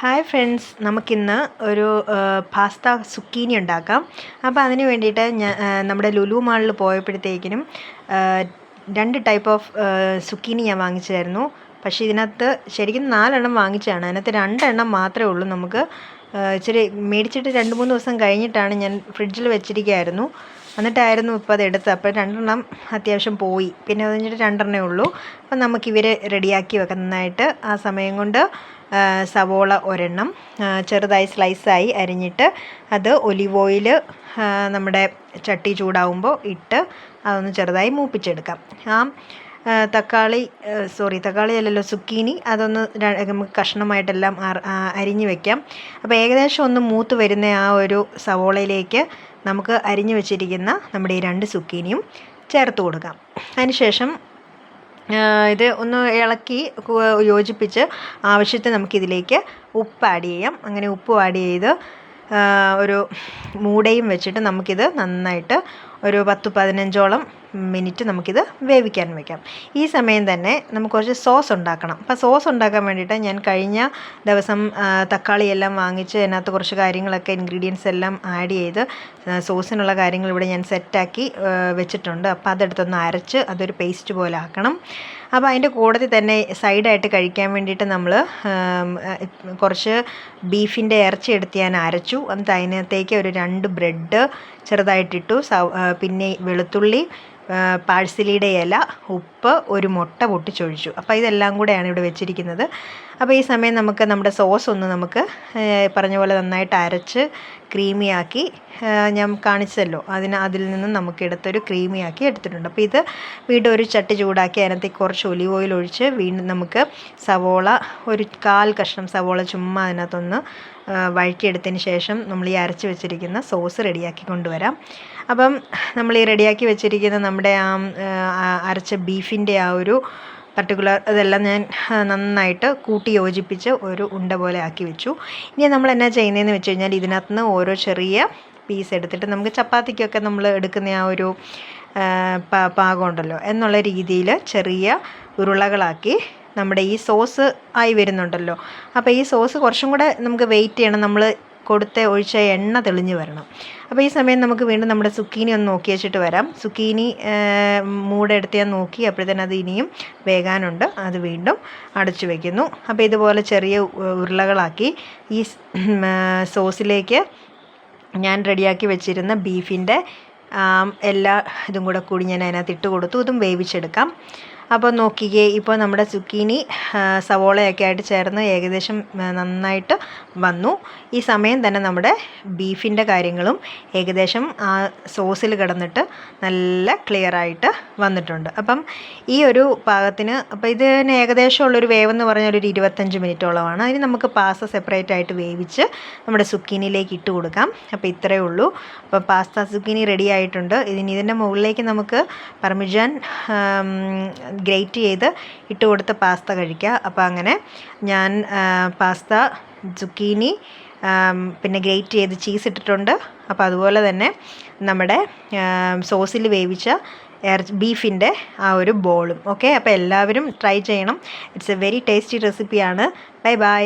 Hi friends നമുക്കിന്ന് ഒരു pasta സുക്കീനി ഉണ്ടാക്കാം. അപ്പോൾ അതിന് വേണ്ടിയിട്ട് ഞാൻ നമ്മുടെ ലുലു മാളിൽ പോയപ്പോഴത്തേക്കിനും രണ്ട് ടൈപ്പ് ഓഫ് സുക്കീനി ഞാൻ വാങ്ങിച്ചായിരുന്നു പക്ഷേ ഇതിനകത്ത് ശരിക്കും നാലെണ്ണം വാങ്ങിച്ചാണ് അതിനകത്ത് രണ്ടെണ്ണം മാത്രമേ ഉള്ളൂ നമുക്ക്. ഇച്ചിരി മേടിച്ചിട്ട് രണ്ട് മൂന്ന് ദിവസം കഴിഞ്ഞിട്ടാണ് ഞാൻ ഫ്രിഡ്ജിൽ വെച്ചിരിക്കുകയായിരുന്നു. എന്നിട്ടായിരുന്നു ഇപ്പോൾ അത് എടുത്തത്. അപ്പോൾ രണ്ടെണ്ണം അത്യാവശ്യം പോയി. പിന്നെ അത് കഴിഞ്ഞിട്ട് രണ്ടെണ്ണേ ഉള്ളൂ. അപ്പം നമുക്കിവരെ റെഡിയാക്കി വെക്കാം നന്നായിട്ട്. ആ സമയം കൊണ്ട് സവോള ഒരെണ്ണം ചെറുതായി സ്ലൈസായി അരിഞ്ഞിട്ട് അത് ഒലിവ് ഓയിൽ നമ്മുടെ ചട്ടി ചൂടാവുമ്പോൾ ഇട്ട് അതൊന്ന് ചെറുതായി മൂപ്പിച്ചെടുക്കാം. ആ തക്കാളി സോറി തക്കാളി അല്ലല്ലോ സുക്കീനി അതൊന്ന് നമുക്ക് കഷ്ണമായിട്ടെല്ലാം അരിഞ്ഞ് വെക്കാം. അപ്പോൾ ഏകദേശം ഒന്ന് മൂത്ത് വരുന്ന ആ ഒരു സവോളയിലേക്ക് നമുക്ക് അരിഞ്ഞു വെച്ചിരിക്കുന്ന നമ്മുടെ ഈ രണ്ട് സുക്കീനിയും ചേർത്ത് കൊടുക്കാം. അതിനുശേഷം ഇത് ഒന്ന് ഇളക്കി യോജിപ്പിച്ച് ആവശ്യത്തിന് നമുക്കിതിലേക്ക് ഉപ്പ് ആഡ് ചെയ്യാം. അങ്ങനെ ഉപ്പ് ആഡ് ചെയ്ത് ഒരു മൂടയും വെച്ചിട്ട് നമുക്കിത് നന്നായിട്ട് ഒരു പത്ത് പതിനഞ്ചോളം മിനിറ്റ് നമുക്കിത് വേവിക്കാൻ വയ്ക്കാം ഈ സമയം തന്നെ നമുക്ക് കുറച്ച് സോസ് ഉണ്ടാക്കണം. അപ്പോൾ സോസ് ഉണ്ടാക്കാൻ വേണ്ടിയിട്ട് ഞാൻ കഴിഞ്ഞ ദിവസം തക്കാളി എല്ലാം വാങ്ങിച്ച് അതിനകത്ത് കുറച്ച് കാര്യങ്ങളൊക്കെ ഇൻഗ്രീഡിയൻസ് എല്ലാം ആഡ് ചെയ്ത് സോസിനുള്ള കാര്യങ്ങൾ ഇവിടെ ഞാൻ സെറ്റാക്കി വെച്ചിട്ടുണ്ട്. അപ്പോൾ അതെടുത്തൊന്ന് അരച്ച് അതൊരു പേസ്റ്റ് പോലെ ആക്കണം. അപ്പോൾ അതിന്റെ കൂടത്തിൽ തന്നെ സൈഡായിട്ട് കഴിക്കാൻ വേണ്ടിയിട്ട് നമ്മൾ കുറച്ച് ബീഫിന്റെ ഇറച്ചി എടുത്ത് ഞാൻ അരച്ചു. എന്നിട്ട് അതിനകത്തേക്ക് ഒരു രണ്ട് ബ്രെഡ് ചെറുതായിട്ടിട്ടു പിന്നെ വെളുത്തുള്ളി പാഴ്സലിയുടെ ഇല ഉപ്പ് ഒരു മുട്ട പൊട്ടിച്ചൊഴിച്ചു. അപ്പോൾ ഇതെല്ലാം കൂടെയാണ് ഇവിടെ വെച്ചിരിക്കുന്നത്. അപ്പോൾ ഈ സമയം നമുക്ക് നമ്മുടെ സോസ് ഒന്ന് നമുക്ക് പറഞ്ഞ പോലെ നന്നായിട്ട് അരച്ച് ക്രീമിയാക്കി ഞാൻ കാണിച്ചല്ലോ. അതിന് അതിൽ നിന്നും നമുക്ക് എടുത്തൊരു ക്രീമിയാക്കി എടുത്തിട്ടുണ്ട്. അപ്പോൾ ഇത് വീണ്ടും ഒരു ചട്ടി ചൂടാക്കി അതിനകത്തേക്ക് കുറച്ച് ഒലിവ് ഓയിൽ ഒഴിച്ച് വീണ്ടും നമുക്ക് സവോള ഒരു കാൽ കഷ്ണം സവോള ചുമ്മാ അതിനകത്തൊന്ന് വഴറ്റിയെടുത്തതിന് ശേഷം നമ്മൾ ഈ അരച്ച് വെച്ചിരിക്കുന്ന സോസ് റെഡിയാക്കി കൊണ്ടുവരാം. അപ്പം നമ്മൾ ഈ റെഡിയാക്കി വെച്ചിരിക്കുന്ന നമ്മുടെ ആ അരച്ച ബീഫിന്റെ ആ ഒരു പർട്ടിക്കുലർ ഇതെല്ലാം ഞാൻ നന്നായിട്ട് കൂട്ടി യോജിപ്പിച്ച് ഒരു ഉണ്ട പോലെ ആക്കി വെച്ചു. ഇനി നമ്മൾ എന്നാ ചെയ്യുന്നതെന്ന് വെച്ച് കഴിഞ്ഞാൽ ഇതിനകത്ത് നിന്ന് ഓരോ ചെറിയ പീസ് എടുത്തിട്ട് നമുക്ക് ചപ്പാത്തിക്കൊക്കെ നമ്മൾ എടുക്കുന്ന ആ ഒരു പാകം ഉണ്ടല്ലോ. എന്നുള്ള രീതിയിൽ ചെറിയ ഉരുളകളാക്കി നമ്മുടെ ഈ സോസ് ആയി വരുന്നുണ്ടല്ലോ. അപ്പോൾ ഈ സോസ് കുറച്ചും കൂടെ നമുക്ക് വെയിറ്റ് ചെയ്യണം. നമ്മൾ കൊടുത്ത ഒഴിച്ച എണ്ണ തെളിഞ്ഞു വരണം. അപ്പോൾ ഈ സമയം നമുക്ക് വീണ്ടും നമ്മുടെ സുക്കീനി ഒന്ന് നോക്കി വെച്ചിട്ട് വരാം. സുക്കീനി മൂടെടുത്ത് ഞാൻ നോക്കി അപ്പോഴത്തേനും അത് ഇനിയും വേകാനുണ്ട്. അത് വീണ്ടും അടച്ചു വയ്ക്കുന്നു അപ്പോൾ ഇതുപോലെ ചെറിയ ഉരുളകളാക്കി ഈ സോസിലേക്ക് ഞാൻ റെഡിയാക്കി വെച്ചിരുന്ന ബീഫിന്റെ എല്ലാ ഇതും കൂടെ കൂടി ഞാൻ അതിനകത്ത് ഇട്ട് കൊടുത്തു. ഇതും വേവിച്ചെടുക്കാം. അപ്പോൾ നോക്കിക്കേ ഇപ്പോൾ നമ്മുടെ സുക്കീനി സവോളയൊക്കെ ആയിട്ട് ചേർന്ന് ഏകദേശം നന്നായിട്ട് വന്നു. ഈ സമയം തന്നെ നമ്മുടെ ബീഫിന്റെ കാര്യങ്ങളും ഏകദേശം ആ സോസിൽ കിടന്നിട്ട് നല്ല ക്ലിയർ ആയിട്ട് വന്നിട്ടുണ്ട്. അപ്പം ഈ ഒരു പാകത്തിന് അപ്പോൾ ഇതിന് ഏകദേശം ഉള്ളൊരു വേവെന്ന് പറഞ്ഞാൽ ഒരു ഇരുപത്തഞ്ച് മിനിറ്റോളമാണ്. അതിന് നമുക്ക് പാസ്ത സെപ്പറേറ്റ് ആയിട്ട് വേവിച്ച് നമ്മുടെ സുക്കീനിയിലേക്ക് ഇട്ട് കൊടുക്കാം. അപ്പോൾ ഇത്രയേ ഉള്ളൂ. അപ്പോൾ പാസ്ത സുക്കീനി റെഡി ആയിട്ടുണ്ട്. ഇതിന് ഇതിന്റെ മുകളിലേക്ക് നമുക്ക് പർമിജാൻ ഗ്രേറ്റ് ചെയ്ത് ഇട്ട് കൊടുത്ത പാസ്ത കഴിക്കുക. അപ്പോൾ അങ്ങനെ ഞാൻ പാസ്ത സുക്കീനി പിന്നെ ഗ്രേറ്റ് ചെയ്ത് ചീസ് ഇട്ടിട്ടുണ്ട്. അപ്പോൾ അതുപോലെ തന്നെ നമ്മുടെ സോസിൽ വേവിച്ച ബീഫിന്റെ ആ ഒരു ബോളും. ഓക്കെ? അപ്പോൾ എല്ലാവരും ട്രൈ ചെയ്യണം. ഇറ്റ്സ് എ വെരി ടേസ്റ്റി റെസിപ്പിയാണ്. Bye bye.